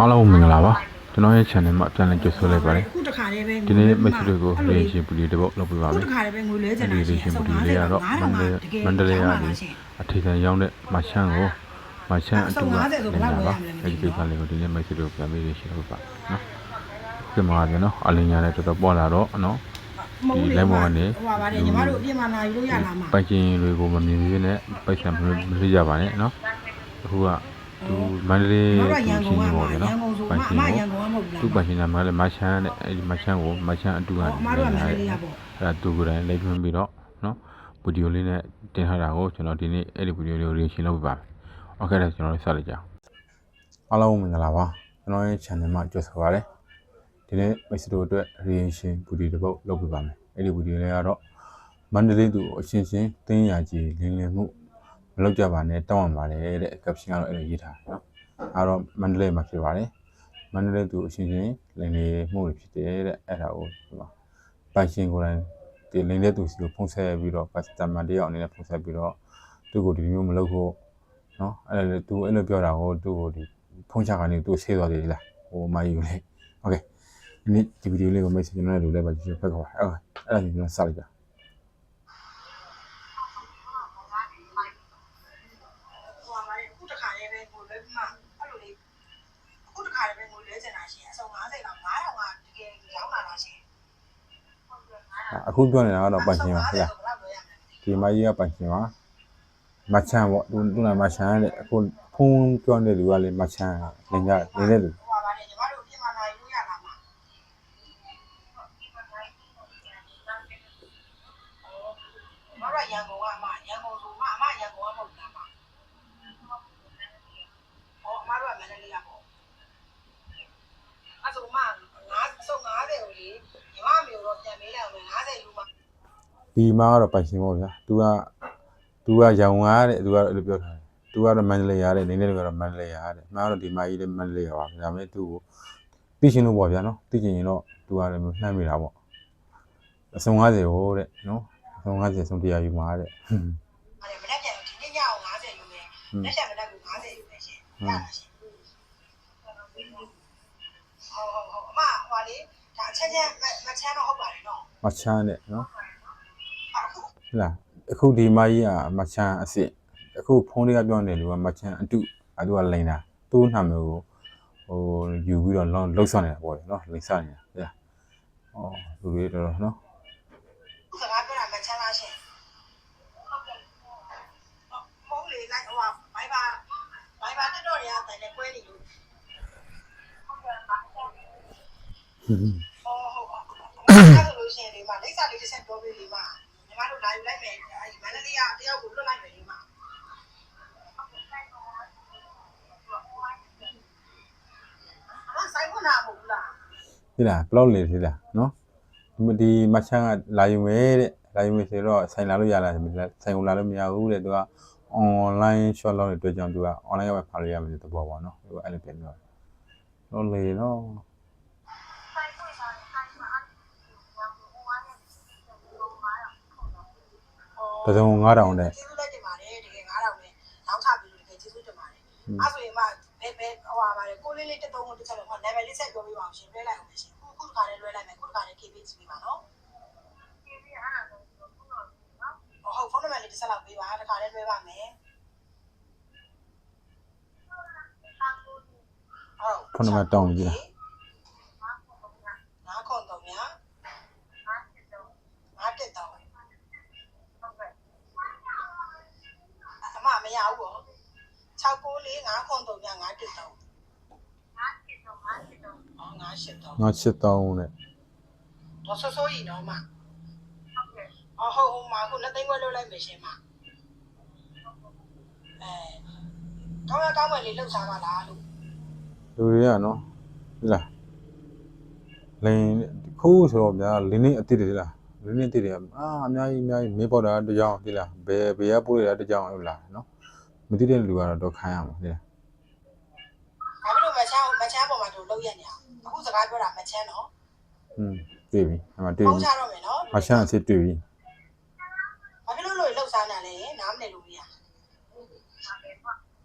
အားလုံးမင်္ဂလာပါကျွန်တော်ရဲ့ channel မှာပြန်လည်ကြိုဆိုလိုက်ပါတယ်ခုတခါလေးပဲဒီနေ့မိတ်ဆွေတွေကိုရေရှင်ပူလီတစ်ပုတ်လုပ်ပြပါခုမယ်တခါလေးပဲငွေလဲချအဲ့င်ဒီတာရေရှင်ပူလီလေးကတော့မန္တလေးမန္တလေးကနေအထေခံရောက်တဲ့မချန်းကိုမချန်းအတူကနေတာပါအဲ့ဒီကိစ္စလေးကိုဒီနေ့မိတ်ဆွေတွေကိုပြန်ပြီးရေရှင်လုပ်ပါနော်ဒီမှာပြန်နော်အလင်းရတဲ့တော်တော်ပေါ်လာတော့နော်မဟုတ်ဒီဘူးလိုင်းပေါ်ကနေဟိုပါပါတယ်ညီမတို့အပြင်မှာလာယူလို့ရလားမပိုင်ချင်းတွေကိုမမြင်သေးနဲ့ပိုက်ဆံမလို့ရပါနဲ့နော်အခုက သူမန္တလေးညီမသူတို့ရန်ရှကုန်င်းကနေမှာပေါ့ရနော်န်ကုန်ဆိုပိုင်မချင်းအမကိုရန်ကုန်ကမဟုတ်ဘူးလားသူ့ပိုင်ရှင်နာမည်လည်းမချန်းတဲ့အဲဒီမချန်းကိုမချန်းအတူကနေအမတို့ကမန္တလေးကပေါ့အဲ့ဒါသူကိုယ်တိုင်လိုက်ထွန်းပြီးတော့နော်ဗီဒီယိုလေးနဲ့တင်ထားတာကိုကျွန်တော်ဒီနေ့အဲ့ဒီဗီဒီယိုလေးကိုရင်ရှင်းလုပ်ပြပါမယ်။ Okay ဒါကျွန်တော်တို့စလိုက်ကြအောင်။အားလုံးမင်္ဂလာပါ။ကျွန်တော်ရဲ့ channel မှာကြိုဆိုပါရစေ။ဒီနေ့မိတ်ဆွေတို့အတွက် reaction ဗီဒီယိုတစ်ပုတ်လုပ်ပြပါမယ်။အဲ့ဒီဗီဒီယိုလေးကတော့မန္တလေးသူအချင်းချင်းတင်းရကြီးလင်းလင်းမှု မလုပ်ကြပါနဲ့တောင်းပန်ပါတယ်တဲ့ caption ကတော့အဲ့လိုရေးထားတယ်နော်။အဲ့တော့မန္တလေးမှာဖြစ်ပါတယ်။မန္တလေးသူအချင်းချင်းလင်းလင်းမှုတွေဖြစ်တယ်တဲ့အဲ့ဒါကိုဒီမှာပိုင်ရှင်ကိုယ်တိုင် ဒီလိန်တဲ့သူစီကိုဖုန်းဆက်ပြီးတော့ customer တယောက်အနေနဲ့ဖုန်းဆက်ပြီးတော့သူ့ကိုဒီလိုမျိုးမလုပ်ဖို့เนาะအဲ့ဒါလေသူအဲ့လိုပြောတာကိုသူ့ကိုဒီဖုန်းချကနေသူဆေးသွားတယ်လားဟိုမယူလေโอเคဒီနေ့ဒီဗီဒီယိုလေးကိုမိတ်ဆွေကျွန်တော်လည်းလူလည်းပါကြည့်ဖက်ခေါ်ပါအဲ့ဒါအဲ့ဒါကျွန်တော်စလိုက်ကြ အခုပြောနေတာကတော့ပိုင်ရှင်ပါခင်ဗျာဒီမကြီးကပိုင်ရှင်ပါမချမ်းပေါ့သူသူကမချမ်းတဲ့အခုဖုန်းပြောနေတဲ့လူကလေမချမ်းလင်ကြနေတဲ့လူ ဟိုပါပါတယ်ညီမတို့အပြင်မှာလာယူလို့ရလားမမရရန်ကုန်ကအမရန်ကုန်ဆိုမအမရန်ကုန်ကမဟုတ်လားမဟောအမတို့ကမန္တလေးကပေါ့အဲ့ဆိုမ90ဆုံး90ကိုလေညီမမျိုးတော့ပြန်မေးလိုက်အောင်90ယူမှာ ဒီမှာကတော့ပိုင်ရှင်ပေါ့ဗျာ။ तू က तू ကရောင်ကားတဲ့ तू ကတော့အဲ့လိုပြောထားတယ်။ तू ကတော့မန္တလေးရတဲ့နေနေကတော့မန္တလေးရတဲ့။မှားတော့ဒီမကြီးလည်းမန္တလေးရပါဗျာ။ဒါပေမဲ့ तू ကိုသိချင်လို့ပေါ့ဗျာနော်။သိချင်ရင်တော့ तू ကလည်းနှမ်းမိတာပေါ့။အစုံ90ဟိုတဲ့နော်။အစုံ90အစုံ100ယူမှာတဲ့။ အဲ့မနေ့ပြန်ဒီနေ့ညအောင်90ယူမယ်လက်ချက်မနေ့က90ယူမယ်ရှင်ရတာရှင်ဟုတ်ဟုတ်ဟုတ်အမဟိုလေဒါအချက်ချက်မချမ်းတော့ဟုတ်ပါတယ်နော် မချမ်းတဲ့နော် အခု ။ ဟုတ်လား။အခုဒီမကြီးကမချမ်းအစ်စ်။အခုဖုန်းလေးကပြောနေတယ်လူကမချမ်းအတု။အဲသူကလိန်တာ။သူ့နာမည်ကိုဟိုယူပြီးတော့လုံးလှုပ်ဆောင်နေတာပေါ့လေနော်။လိန်ဆောင်နေတာ။ဟုတ်လား။အော်လူတွေတော်တော်နော်စကားပြောတာမချမ်းလားရှင်ဟုတ်ကဲ့မဟုတ်လေလိုက်ဟိုဘိုင်ဘာဘိုင်ဘာတက်တော့ရတဲ့နဲ့ကွဲနေလို့ဟုတ်ကဲ့ပါဟောဟုတ်ဟုတ်အဲ့ဆိုလို့ရှိရင်ဒီမှာလိပ်စာလေးတစ်ချက်ပြောပေးလေးပါညီ မတို့လာယူလိုက်မယ်အဲဒီမန္တလေးကတယောက်ကိုလွတ်လိုက်မယ်ဒီမှာအမဆိုင်ခွန်းတာမဟုတ်ဘူးလားဒီလားဘလော့လေဒီလားနော်ဒီဒီမချမ်းကလာယူမယ်တဲ့လာယူမယ်ဆိုတော့ဆိုင်လာလို့ရလားဆိုင်ကိုလာလို့မရဘူးတဲ့သူက online shop လောက်တဲ့အတွက်ကြောင့်သူက online ရောက်ဖာလို့ရမယ်တဲ့သဘောပေါ့နော်သူကအဲ့လိုပြန်ပြောတယ်လောလေ နော်တစုံ9000တဲ့ကျေးဇူးလက်တင်ပါတယ်တကယ်9000နဲ့နောက်ထပ်ပြီးတကယ်ကျေးဇူးတင်ပါတယ်အဲ့ဆိုရင်မှဘယ်ဘယ်ဟိုပါပါတယ်ကိုလေးလေးတစ်သုံးခုတစ်ချက်လောက်ဟော level လေးဆက်ပြောပြပါအောင်ရှင်လွှဲလိုက်အောင်ရှင်ခုခုတခါလေးလွှဲလိုက်မယ်ခုတခါလေး KB ကြည့်ပေးပါနော်ဟုတ်ဖုန်းနံပါတ်လေးတစ်ဆက်လောက်ပေးပါတခါလေးလွှဲပါမယ်ဟုတ်ဖုန်းနံပါတ်တောင်းကြည့်လား ငါးခွန်တော့ညာငါးတက်တော့အမမရဘူးပေါ့ 694 5ခွန်တော့ညာငါးတက်တော့အော်ငါးရှစ်တော့ငါချစ်တောင်းတဲ့တော့ဆောဆောကြီးနော်မဟုတ်ကဲ့အော်ဟုတ်ဟုတ်မအခုနှစ်သိန်းခွဲလွှဲလိုက်မယ်ရှင်မအဲကောင်းရကောင်းမယ်လေးလှုပ်ရှားပါလားလို့လူတွေကနော်ဒီလားလိန်ခိုးဆိုတော့ဗျာလင်းနေအစ်စ်တွေဒီလားလင်းနေအစ်စ်တွေအာအများကြီးအများကြီးမေးပေါ်တာတကြောင်ဒီလားဘယ်ဘယ်ကပို့ရတာတကြောင်ဟုတ်လားနော် မသိတဲ့လူကတော့တော့ခိုင်းရမှာလေဘာဖြစ်လို့မချမ်းမချမ်းပေါ်မှာသူလောက်ရနေအောင်အခုစကားပြောတာမချမ်းတော့อืมတွေ့ပြီအမှတွေ့ပြီဟုတ်ချတော့မယ်နော်မချမ်းအစ်တွေ့ပြီဘာဖြစ်လို့လို့လောက်စားနေလဲနားမလည်လို့မရ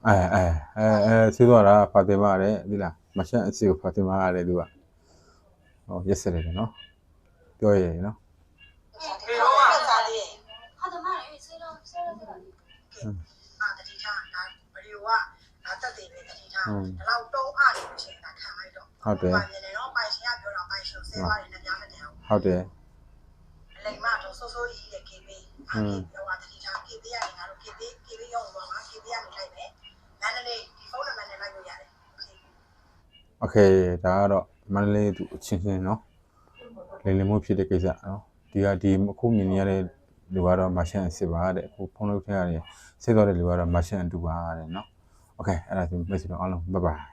အဲအဲအဲအဲဆီသွားတာဖာတင်မာရတယ်ဒီလားမချမ်းအစ်ကိုဖာတင်မာရတယ်သူကဟောရက်စတယ်နော်ပြောရရင်နော်ဟုတ်တယ်ဟုတ်တယ်ဖာတင်မာရယ်ဆေးတော့ဆေးတော့ တယ်ပဲတတိထားဒါတော့တုံးအားလို့ချင်းဒါခံလိုက်တော့ ဟုတ်တယ် ပိုင်နေတော့ပိုင်ရှင်ကပြောတာပိုင်ရှင်ဆဲပါတယ်နဲ့များမတယ်အောင် ဟုတ်တယ် လိမ္မာတော့ဆိုးဆိုးကြီးတဲ့ KB အာ KB ဟိုတတိထား KB ရနေငါတို့ KB KB ရောက်သွားမှာ KB ရနေလိုက်မယ်မန္တလေးဒီဖုန်းနံပါတ်နဲ့လိုက်လို့ရတယ် โอเคဒါကတော့မန္တလေးသူအချင်းချင်းနော်လင်းလင်းမှုဖြစ်တဲ့ကိစ္စနော်ဒီကဒီအခုမြင်နေရတဲ့လူကတော့မရှန်အစ်ပါတဲ့အခုဖုန်းလုပ်ထည့်ရတယ်စိတ်တော်တဲ့လူကတော့မရှန်အတူပါတဲ့နော်โอเคအဲ့ဒါ ဆိုမိတ်ဆွေတို့အားလုံးဘိုင်ဘိုင်